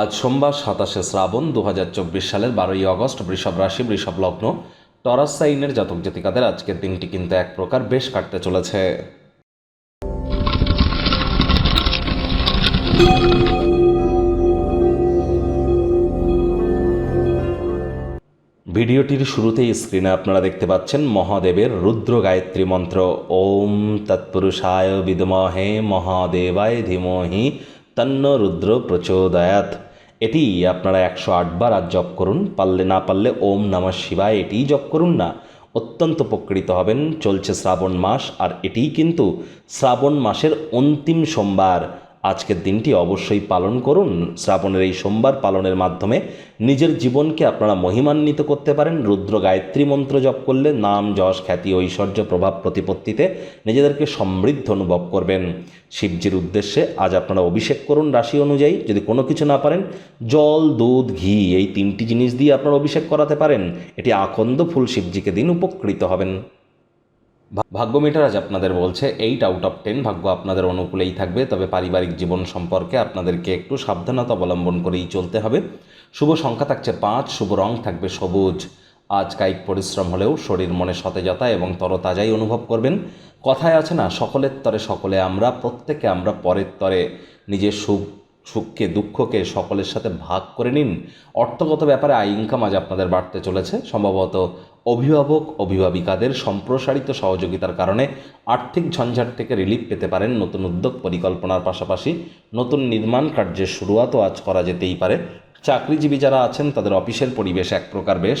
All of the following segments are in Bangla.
আজ সোমবার সাতাশে শ্রাবণ দু হাজার চব্বিশ সালের বারোই আগস্ট বৃষভ রাশি, বৃষভ লগ্ন। টরাস সাইনের জাতক জাতিকাদের আজকের দিনটি কিন্তু এক প্রকার বেশ কাটতে চলেছে। ভিডিওটির শুরুতেই স্ক্রিনে আপনারা দেখতে পাচ্ছেন মহাদেবের রুদ্র গায়ত্রী মন্ত্র। ওম তৎপুরুষায় বিদমহে মহাদেবায় ধীমহি। তন্ন রুদ্র প্রচোদয়াত এটি আপনারা একশো আটবার আজ জপ করুন, পারলে না পারলে ওম নামা শিবায় এটিই জপ করুন না। অত্যন্ত উপকৃত হবেন, চলছে শ্রাবণ মাস, আর এটিই কিন্তু শ্রাবণ মাসের অন্তিম সোমবার। আজকের দিনটি অবশ্যই পালন করুন। শ্রাবণের এই সোমবার পালনের মাধ্যমে নিজের জীবনকে আপনারা মহিমান্বিত করতে পারেন। রুদ্র গায়ত্রী মন্ত্র জপ করলে নাম, যশ, খ্যাতি, ঐশ্বর্য, প্রভাব প্রতিপত্তিতে নিজেদেরকে সমৃদ্ধ অনুভব করবেন। শিবজির উদ্দেশ্যে আজ আপনারা অভিষেক করুন রাশি অনুযায়ী। যদি কোনো কিছু না পারেন, জল, দুধ, ঘি এই তিনটি জিনিস দিয়ে আপনারা অভিষেক করাতে পারেন। এটি আকন্দ ফুল শিবজিকে দিন উপকৃত হবেন। ভাগ্য মিটার আজ আপনাদের বলছে এইট আউট অফ টেন ভাগ্য আপনাদের অনুকূলেই থাকবে, তবে পারিবারিক জীবন সম্পর্কে আপনাদেরকে একটু সাবধানতা অবলম্বন করেই চলতে হবে। শুভ সংখ্যা থাকছে পাঁচ, শুভ রং থাকবে সবুজ। আজ কায়িক পরিশ্রম হলেও শরীর মনে সতেজতা এবং তরতাজাই অনুভব করবেন। কথায় আছে না, সকলের তরে সকলে আমরা, প্রত্যেকে আমরা পরের তরে। নিজের সুখ সুখকে, দুঃখকে সকলের সাথে ভাগ করে নিন। অর্থগত ব্যাপারে আয় ইনকাম আজ আপনাদের বাড়তে চলেছে। সম্ভবত অভিভাবক, অভিভাবিকাদের সম্প্রসারিত সহযোগিতার কারণে আর্থিক ঝঞ্ঝাট থেকে রিলিফ পেতে পারেন নতুন উদ্যোগ পরিকল্পনার পাশাপাশি নতুন নির্মাণ কার্যের শুরুয়াতও আজ করা যেতেই পারে। চাকরিজীবী যারা আছেন, তাদের অফিসের পরিবেশ এক প্রকার বেশ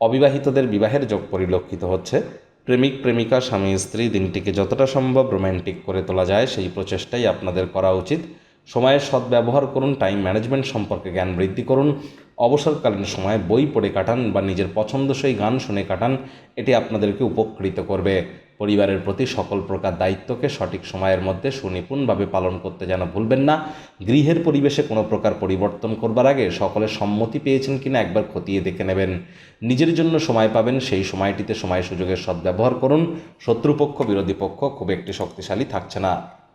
অবিবাহিতদের বিবাহের যোগ পরিলক্ষিত হচ্ছে। প্রেমিক, প্রেমিকা, স্বামী, স্ত্রী দিনটিকে যতটা সম্ভব রোম্যান্টিক করে তোলা যায়, সেই প্রচেষ্টাই আপনাদের করা উচিত। সময়ের সদ্ব্যবহার করুন, টাইম ম্যানেজমেন্ট সম্পর্কে জ্ঞান বৃদ্ধি করুন, অবসরকালীন সময়ে বই পড়ে কাটান বা নিজের পছন্দসই গান শুনে কাটান, এটি আপনাদেরকে উপকৃত করবে। পরিবারের প্রতি সকল প্রকার দায়িত্বকে সঠিক সময়ের মধ্যে সুনিপুণভাবে পালন করতে যেন ভুলবেন না। গৃহের পরিবেশে কোনো প্রকার পরিবর্তন করবার আগে সকলের সম্মতি পেয়েছেন কিনা একবার খতিয়ে দেখে নেবেন। নিজের জন্য সময় পাবেন, সেই সময়টিতে সময় সুযোগের সদ্ব্যবহার করুন। শত্রুপক্ষ, বিরোধী পক্ষ খুব একটি শক্তিশালী থাকছে না।